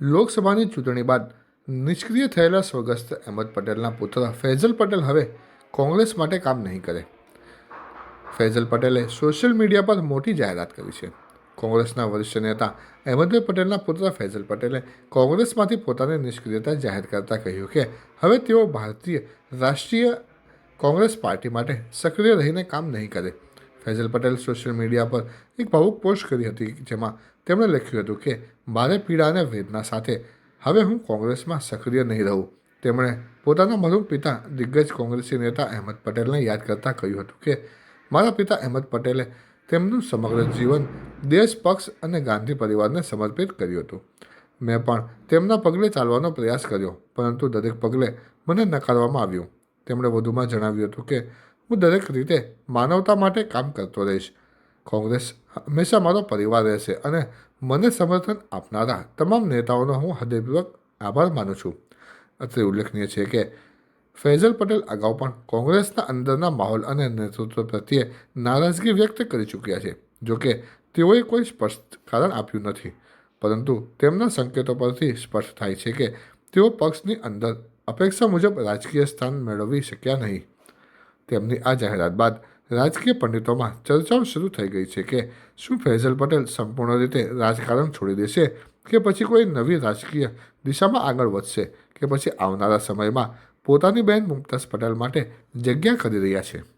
લોકસભાની ચૂંટણી બાદ નિષ્ક્રિય થયેલા સ્વર્ગસ્થ અહેમદ પટેલના પુત્ર ફૈઝલ પટેલ હવે કોંગ્રેસ માટે કામ નહીં કરે. ફૈઝલ પટેલે સોશિયલ મીડિયા પર મોટી જાહેરાત કરી છે. કોંગ્રેસના વરિષ્ઠ નેતા અહેમદભાઈ પટેલના પુત્ર ફૈઝલ પટેલે કોંગ્રેસમાંથી પોતાની નિષ્ક્રિયતા જાહેર કરતા કહ્યું કે, હવે તેઓ ભારતીય રાષ્ટ્રીય કોંગ્રેસ પાર્ટી માટે સક્રિય રહીને કામ નહીં કરે. ફૈઝલ પટેલ સોશિયલ મીડિયા પર એક ભાવુક પોસ્ટ કરી હતી જેમાં તેમણે લખ્યું હતું કે, મારે પીડા અને વેદના સાથે. હવે હું કોંગ્રેસમાં સક્રિય નહીં રહું. તેમણે પોતાના મરહુમ પિતા દિગ્ગજ કોંગ્રેસી નેતા અહેમદ પટેલને યાદ કરતાં કહ્યું હતું કે, મારા પિતા અહેમદ પટેલે તેમનું સમગ્ર જીવન દેશ પક્ષ અને ગાંધી પરિવારને સમર્પિત કર્યું હતું. મેં પણ તેમના પગલે ચાલવાનો પ્રયાસ કર્યો, પરંતુ દરેક પગલે મને નકારવામાં આવ્યું. તેમણે વધુમાં જણાવ્યું હતું કે હું દરેક રીતે માનવતા માટે કામ કરતો રહીશ. કોંગ્રેસ હંમેશા મારો પરિવાર રહેશે અને મને સમર્થન આપનારા તમામ નેતાઓનો હું હૃદયપૂર્વક આભાર માનું છું. અત્રે ઉલ્લેખનીય છે કે ફૈઝલ પટેલ અગાઉ પણ કોંગ્રેસના અંદરના માહોલ અને નેતૃત્વ પ્રત્યે નારાજગી વ્યક્ત કરી ચૂક્યા છે જોકે તેઓએ કોઈ સ્પષ્ટ કારણ આપ્યું નથી. પરંતુ તેમના સંકેતો પરથી સ્પષ્ટ થાય છે કે તેઓ પક્ષની અંદર અપેક્ષા મુજબ રાજકીય સ્થાન મેળવી શક્યા નહીં. તેમની આ જાહેરાત બાદ રાજકીય પંડિતોમાં ચર્ચાઓ શરૂ થઈ ગઈ છે કે શું ફૈઝલ પટેલ સંપૂર્ણ રીતે રાજકારણ છોડી દેશે કે પછી કોઈ નવી રાજકીય દિશામાં આગળ વધશે કે પછી આવનારા સમયમાં પોતાની બહેન મુમતાઝ પટેલ માટે જગ્યા કરી રહ્યા છે?